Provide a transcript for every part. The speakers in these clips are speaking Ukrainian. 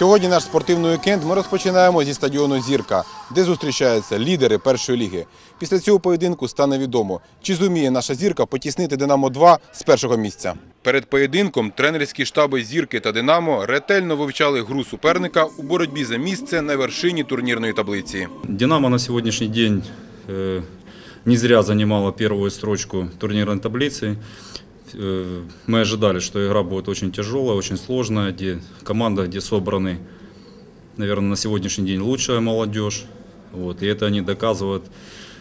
Сьогодні наш спортивний вікенд ми розпочинаємо зі стадіону Зірка, де зустрічаються лідери першої ліги. Після цього поєдинку стане відомо, чи зуміє наша зірка потіснити Динамо 2 з першого місця. Перед поєдинком тренерські штаби зірки та Динамо ретельно вивчали гру суперника у боротьбі за місце на вершині турнірної таблиці. Динамо на сегодняшний день э, не зря занимала первую строчку турнирной таблицы. Э, Мы ожидали, что игра будет очень тяжелая, очень сложная, где команда, где собраны, наверное, на сегодняшний день лучшая молодежь. Вот, и это они доказывают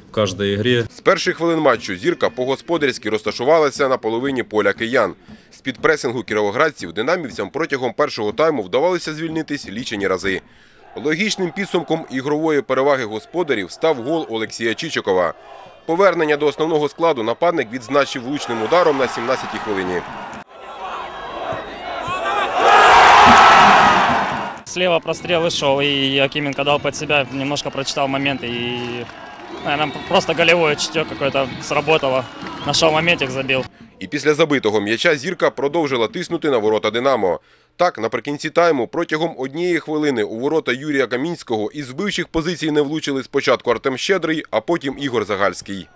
в каждой игре. З перших хвилин матчу зірка по-господарськи розташувалася на половині поля киян. З-під пресингу кіровоградців динамівцям протягом першого тайму вдавалося звільнитись лічені рази. Логічним підсумком ігрової переваги господарів став гол Олексія Чичикова. Повернення до основного складу нападник відзначив влучним ударом на 17-й хвилині. Слева прострел и шел, и Якименко дал под себя, немножко прочитал момент и, наверное, просто голевое чутье какое-то сработало. Нашел моментик, забил. І після забитого м'яча зірка продовжила тиснути на ворота Динамо. Так, наприкінці тайму протягом однієї хвилини у ворота Юрія Камінського із вбивчих позицій не влучили спочатку Артем Щедрий, а потім Ігор Загальський.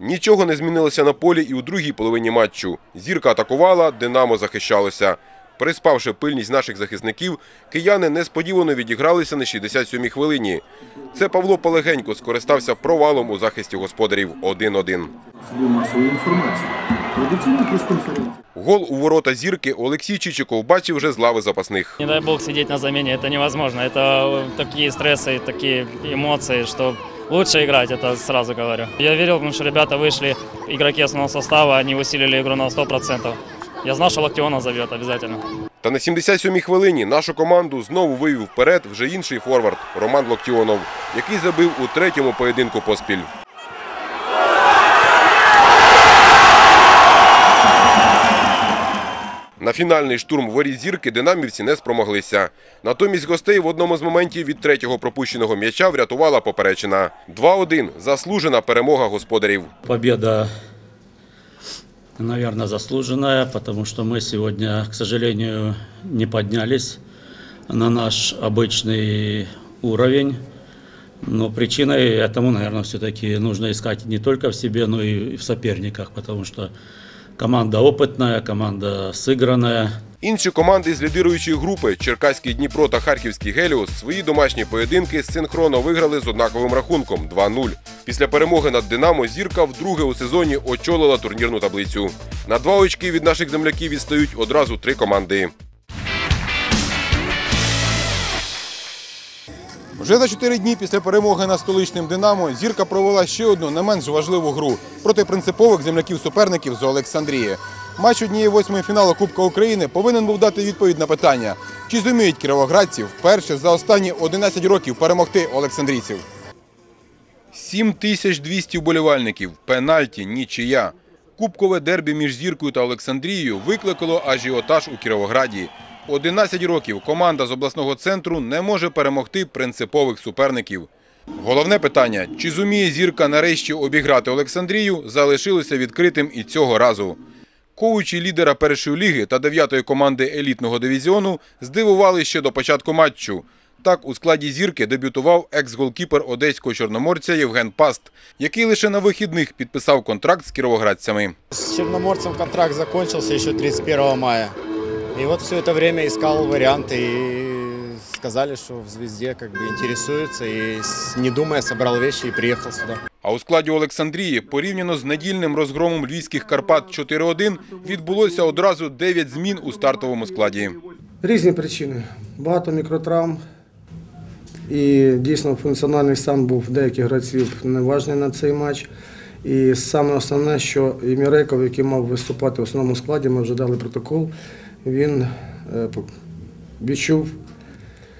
Нічого не змінилося на полі і у другій половині матчу. Зірка атакувала, Динамо захищалося. Приспавши пильність наших захисників, кияни несподівано відігралися на 67-й хвилині. Це Павло Полегенько скористався провалом у захисті господарів 1-1. Службу масової інформації. Традиційна прес-конференція. Гол у ворота зірки Олексій Чичиков бачив вже з лави запасних. Не дай бог сидеть на замене, это невозможно. Это такие стрессы, такие эмоции, что лучше играть, это сразу говорю. Я верил, потому что ребята вышли, игроки основного состава, они усилили игру на 100%. Я знал, что Локтиона зовет обязательно. Та на 77-й хвилині нашу команду знову вивів вперед вже інший форвард Роман Локтіонов, який забив у третьому поєдинку поспіль. На фінальний штурм воріт зірки динамівці не спромоглися. Натомість гостей в одному з моментів від третього пропущеного м'яча врятувала поперечина. 2-1 – заслужена перемога господарів. Победа, наверное, заслуженная, потому что мы сегодня, к сожалению, не поднялись на наш обычный уровень. Но причиной этому, наверное, все-таки нужно искать не только в себе, но и в соперниках, потому что команда опитна, команда сыгранная. Інші команди з лідируючої групи Черкаський Дніпро та Харківський Геліос свої домашні поєдинки синхронно виграли з однаковим рахунком 2-0. Після перемоги над Динамо зірка вдруге у сезоні очолила турнірну таблицю. На два очки від наших земляків відстають одразу три команди. Вже за чотири дні після перемоги над столичним Динамо зірка провела ще одну не менш важливу гру проти принципових земляків-суперників з Олександрії. Матч однієї восьмої фіналу Кубка України повинен був дати відповідь на питання, чи зуміють кіровоградців вперше за останні 11 років перемогти олександрійців. 7200 вболівальників, пенальті, нічия. Кубкове дербі між зіркою та Олександрією викликало ажіотаж у Кіровограді. 11 років команда з обласного центру не може перемогти принципових суперників. Головне питання, чи зуміє зірка нарешті обіграти Олександрію, залишилося відкритим і цього разу. Коучі лідера першої ліги та дев'ятої команди елітного дивізіону здивували ще до початку матчу. Так, у складі зірки дебютував екс-голкіпер одеського чорноморця Євген Паст, який лише на вихідних підписав контракт з кіровоградцями. С Черноморцем контракт закончился еще 31 мая. И вот все это время искал варианты и сказали, что в «Звезде» как бы интересуются. И с- не думая собрал вещи и приехал сюда. А у складі Олександрії порівняно з недільним розгромом львівських Карпат 4-1 відбулося одразу 9 змін у стартовому складі. Різні причини. Багато мікротравм. І дійсно функціональний стан був деяких гравців неважний на цей матч. І саме основне, що Єміреков, який мав виступати в основному складі, ми вже дали протокол, він е, відчув,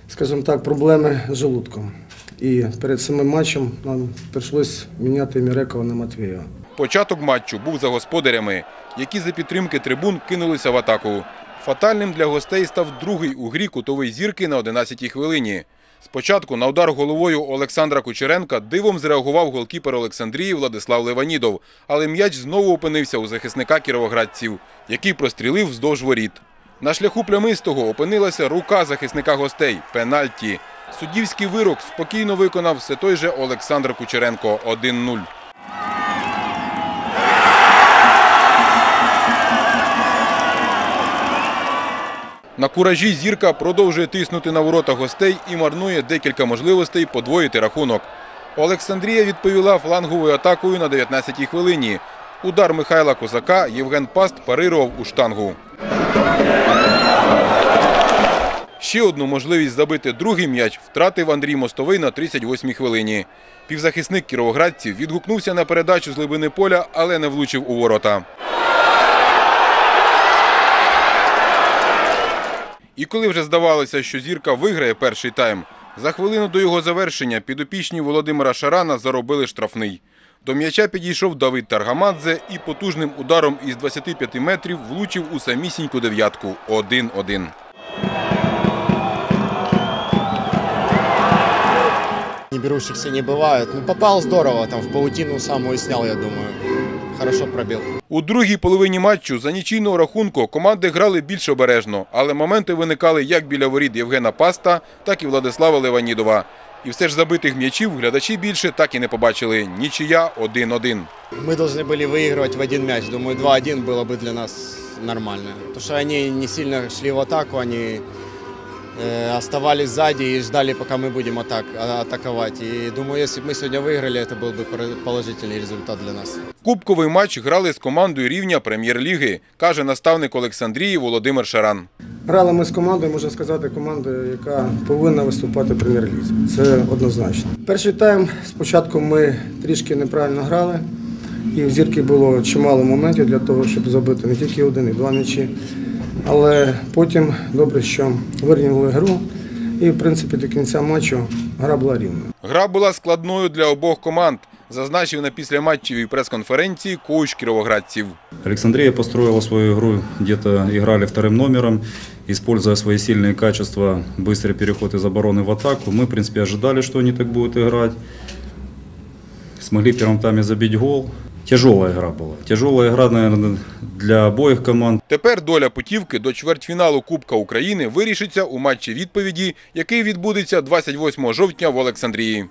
скажімо так, проблеми з желудком. І перед самим матчем нам прийшлось міняти Ємірекова на Матвєєва. Початок матчу був за господарями, які за підтримки трибун кинулися в атаку. Фатальним для гостей став другий у грі кутовий зірки на 11-й хвилині. Спочатку на удар головою Олександра Кучеренка дивом зреагував голкіпер Олександрії Владислав Леванідов, але м'яч знову опинився у захисника кіровоградців, який прострілив вздовж воріт. На шляху плямистого опинилася рука захисника гостей – пенальті. Суддівський вирок спокійно виконав все той же Олександр Кучеренко – 1-0. На куражі зірка продовжує тиснути на ворота гостей і марнує декілька можливостей подвоїти рахунок. Олександрія відповіла фланговою атакою на 19-й хвилині. Удар Михайла Козака Євген Паст парирував у штангу. Ще одну можливість забити другий м'яч втратив Андрій Мостовий на 38-й хвилині. Півзахисник кіровоградців відгукнувся на передачу з глибини поля, але не влучив у ворота. І коли вже здавалося, що зірка виграє перший тайм, за хвилину до його завершення підопічні Володимира Шарана заробили штрафний. До м'яча підійшов Давид Таргамадзе і потужним ударом із 25 метрів влучив у самісіньку дев'ятку 1-1. Не берущихся не бывает. Ну, попал здорово, там в паутину самую снял, я думаю. Хорошо пробил. У другій половині матчу за нічийного рахунку команди грали більш обережно, але моменти виникали як біля воріт Євгена Паста, так і Владислава Леванідова. І все ж забитих м'ячів глядачі більше так і не побачили. Нічия 1-1. Мы должны были выигрывать в один мяч. Думаю, 2-1 было бы для нас нормально. Потому что они не сильно шли в атаку, они э, оставались сзади и ждали, пока мы будем атак, а- атаковать. И думаю, если бы мы сегодня выиграли, это был бы пор- положительный результат для нас. Кубковий матч грали з командою рівня прем'єр-ліги, каже наставник Олександрії Володимир Шаран. Грали ми з командою, можна сказати, командою, яка повинна виступати в прем'єр-лізі. Це однозначно. Перший тайм спочатку ми трішки неправильно грали, і в зірки було чимало моментів для того, щоб забити не тільки один, і два м'ячі. Але потім добре, що вирівняли гру, і в принципі до кінця матчу гра була рівна. Гра була складною для обох команд, зазначив на післяматчевій прес-конференції коуч кіровоградців. Александрия построила свою игру, где-то играли вторым номером, используя свои сильные качества, быстрый переход из обороны в атаку. Мы, в принципе, ожидали, что они так будут играть. Смогли в первом тайме забить гол. Тяжелая игра была. Тяжелая игра, наверное, для обоих команд. Тепер доля путівки до чвертьфіналу Кубка України вирішиться у матчі відповіді, який відбудеться 28 жовтня в Олександрії.